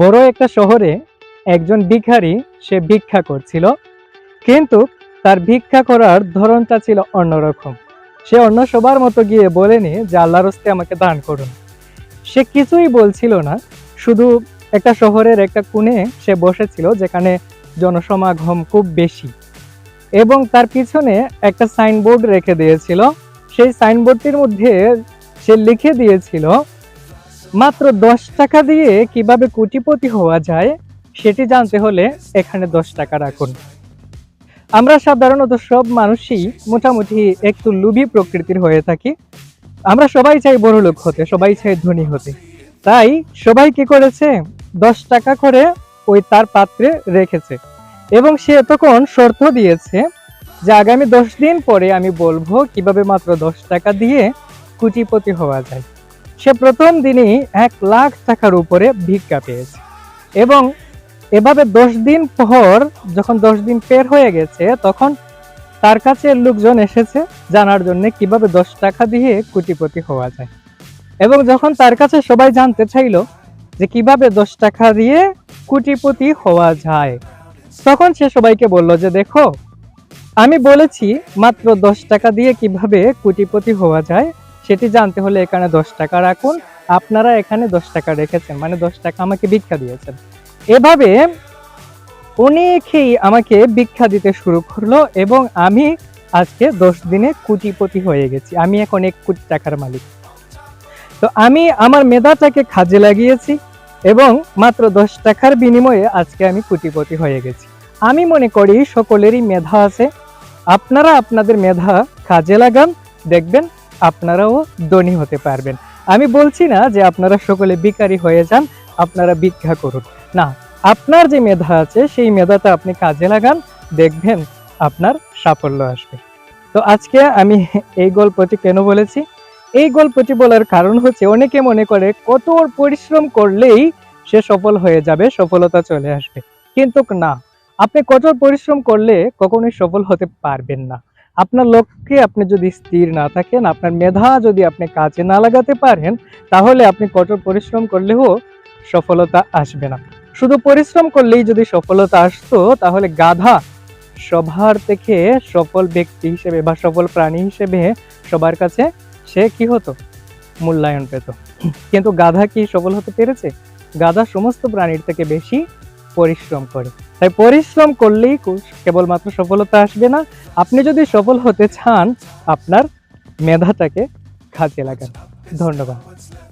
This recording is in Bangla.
বড় একটা শহরে একজন ভিখারি সে ভিক্ষা করছিল, কিন্তু তার ভিক্ষা করার ধরনটা ছিল অন্যরকম। সে অন্য সবার মতো গিয়ে বলেনি যে আল্লাহর হস্তে আমাকে দান করুন। সে কিছুই বলছিল না, শুধু একটা শহরের একটা কোণে সে বসেছিল যেখানে জনসমাগম খুব বেশি। এবং তার পিছনে একটা সাইনবোর্ড রেখে দিয়েছিল। সেই সাইনবোর্ডটির মধ্যে সে লিখে দিয়েছিল মাত্র দশ টাকা দিয়ে কীভাবে কোটিপতি হওয়া যায়, সেটি জানতে হলে এখানে দশ টাকা রাখুন। আমরা সাধারণত সব মানুষই মোটামুটি একটু লোভী প্রকৃতির হয়ে থাকি। আমরা সবাই চাই বড় লোক হতে, সবাই চাই ধনী হতে। তাই সবাই কি করেছে, দশ টাকা করে ওই তার পাত্রে রেখেছে। এবং সে তখন শর্ত দিয়েছে যে আগামী দশ দিন পরে আমি বলব কীভাবে মাত্র দশ টাকা দিয়ে কুটিপতি হওয়া যায়। সে প্রথম দিনই এক লাখ টাকার উপরে ভিক্ষা পেয়েছে। এবং এভাবে দশ দিন পর যখন দশ দিন পের হয়ে গেছে, তখন তার কাছে লোকজন এসেছে জানার জন্য কীভাবে দশ টাকা দিয়ে কোটিপতি হওয়া যায়। এবং যখন তার কাছে সবাই জানতে চাইলো যে কীভাবে দশ টাকা দিয়ে কোটিপতি হওয়া যায়, তখন সে সবাইকে বলল যে, দেখো, আমি বলেছি মাত্র দশ টাকা দিয়ে কীভাবে কোটিপতি হওয়া যায় সেটি জানতে হলে এখানে দশ টাকা রাখুন। আপনারা এখানে দশ টাকা রেখেছেন মানে দশ টাকা আমাকে ভিক্ষা দিয়েছেন। এভাবে অনেকেই আমাকে ভিক্ষা দিতে শুরু করল এবং আমি আজকে দশ দিনে কোটিপতি হয়ে গেছি। আমি এখন এক কোটি টাকার মালিক। তো আমি আমার মেধাটাকে কাজে লাগিয়েছি এবং মাত্র দশ টাকার বিনিময়ে আজকে আমি কোটিপতি হয়ে গেছি। আমি মনে করি সকলেরই মেধা আছে। আপনারা আপনাদের মেধা কাজে লাগান, দেখবেন আপনারাও ধনী হতে পারবেন। আমি বলছি না যে আপনারা সকলে ভিখারি হয়ে যান, আপনারা ভিক্ষা করুন। না, আপনার যে মেধা আছে, সেই মেধাটা আপনি কাজে লাগান, দেখবেন আপনার সাফল্য আসবে। তো আজকে আমি এই গল্পটি কেন বলেছি? এই গল্পটি বলার কারণ হচ্ছে, অনেকে মনে করে কঠোর পরিশ্রম করলেই সে সফল হয়ে যাবে, সফলতা চলে আসবে। কিন্তু না, আপনি কঠোর পরিশ্রম করলে কখনোই সফল হতে পারবেন না। আপনার লক্ষ্যে আপনি যদি স্থির না থাকেন, আপনার মেধা যদি আপনি কাজে না লাগাতে পারেন, তাহলে আপনি কঠোর পরিশ্রম করলেও সফলতা আসবে না। শুধু পরিশ্রম করলেই যদি সফলতা আসতো, তাহলে গাধা সবার থেকে সফল ব্যক্তি হিসেবে বা সফল প্রাণী হিসেবে সবার কাছে সে কি হতো? মূল্যায়ন পেত। কিন্তু গাধা কি সফল হতে পেরেছে? গাধা সমস্ত প্রাণীর থেকে বেশি পরিশ্রম করে। তাই পরিশ্রম করলেই কেবলমাত্র সফলতা আসবে না। আপনি যদি সফল হতে চান, আপনার মেধাটাকে কাজে লাগান। ধন্যবাদ।